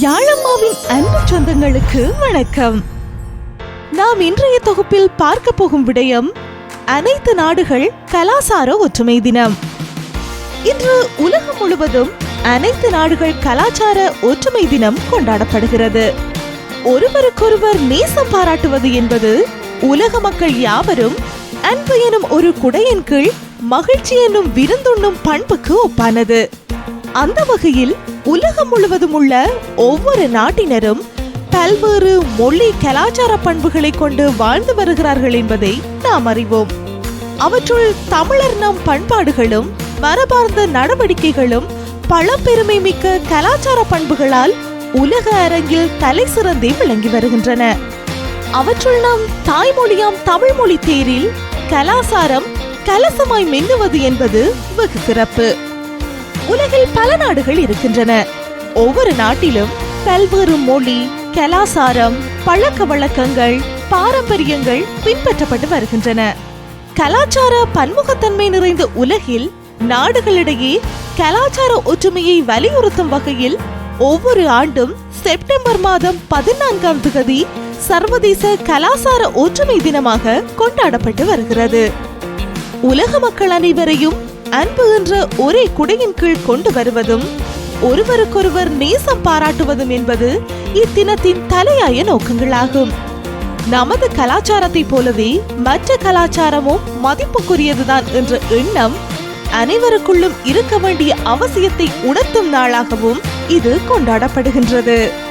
யாழம்மாவின் அன்பு சொந்தங்களுக்கு வணக்கம். நாம் இன்றைய தொகுப்பில் பார்க்க போகும் விடயம் அனைத்து நாடுகள் கலாசார ஒற்றுமை தினம். இன்று உலகம் முழுவதும் அனைத்து நாடுகள் கலாச்சார ஒற்றுமை தினம் கொண்டாடப்படுகிறது. ஒருவருக்கொருவர் நேசம் பாராட்டுவது என்பது உலக மக்கள் யாவரும் அன்பு எனும் ஒரு குடையின் கீழ் மகிழ்ச்சி என்னும் விருந்துண்ணும் பண்புக்கு ஒப்பானது. அந்த வகையில் உலகம் முழுவதும் உள்ள ஒவ்வொரு நாட்டினரும் பல்வேறு மொழி கலாச்சார பண்புகளை கொண்டு வாழ்ந்து வருகிறார்கள் என்பதை நாம் அறிவோம். அவற்றுள் தமிழர் நம் பண்பாடுகளும் மரபார்ந்த நடவடிக்கைகளும் பழம்பெருமை மிக்க கலாச்சார பண்புகளால் உலக அரங்கில் தலை சிறந்தே விளங்கி வருகின்றன. அவற்றுள் நம் தாய்மொழியாம் தமிழ் மொழி தேரில் கலாசாரம் கலசமாய் மின்னுவது என்பது வெகு சிறப்பு. உலகில் பல நாடுகள் இருக்கின்றன. ஒவ்வொரு நாட்டிலும் பல்வேறு மொழி கலாசாரம் பழக்க வழக்கங்கள் பாரம்பரியங்கள் பின்பற்றப்பட்டு வருகின்றன. கலாச்சார பன்முகத்தன்மை நிறைந்த உலகில் நாடுகளிடையே கலாச்சார ஒற்றுமையை வலியுறுத்தும் வகையில் ஒவ்வொரு ஆண்டும் செப்டம்பர் மாதம் பதினான்காம் திகதி சர்வதேச கலாசார ஒற்றுமை தினமாக கொண்டாடப்பட்டு வருகிறது. உலக மக்கள் அனைவரையும் அன்பு என்ற ஒரே குடையின் கீழ் கொண்டு வருவதும் ஒருவருக்கொருவர் நேசம் பாராட்டுவதும் என்பது இத்தினத்தின் தலையாய நோக்கங்களாகும். நமது கலாச்சாரத்தை போலவே மற்ற கலாச்சாரமும் மதிப்புக்குரியதுதான் என்ற எண்ணம் அனைவருக்குள்ளும் இருக்க வேண்டிய அவசியத்தை உணர்த்தும் நாளாகவும் இது கொண்டாடப்படுகின்றது.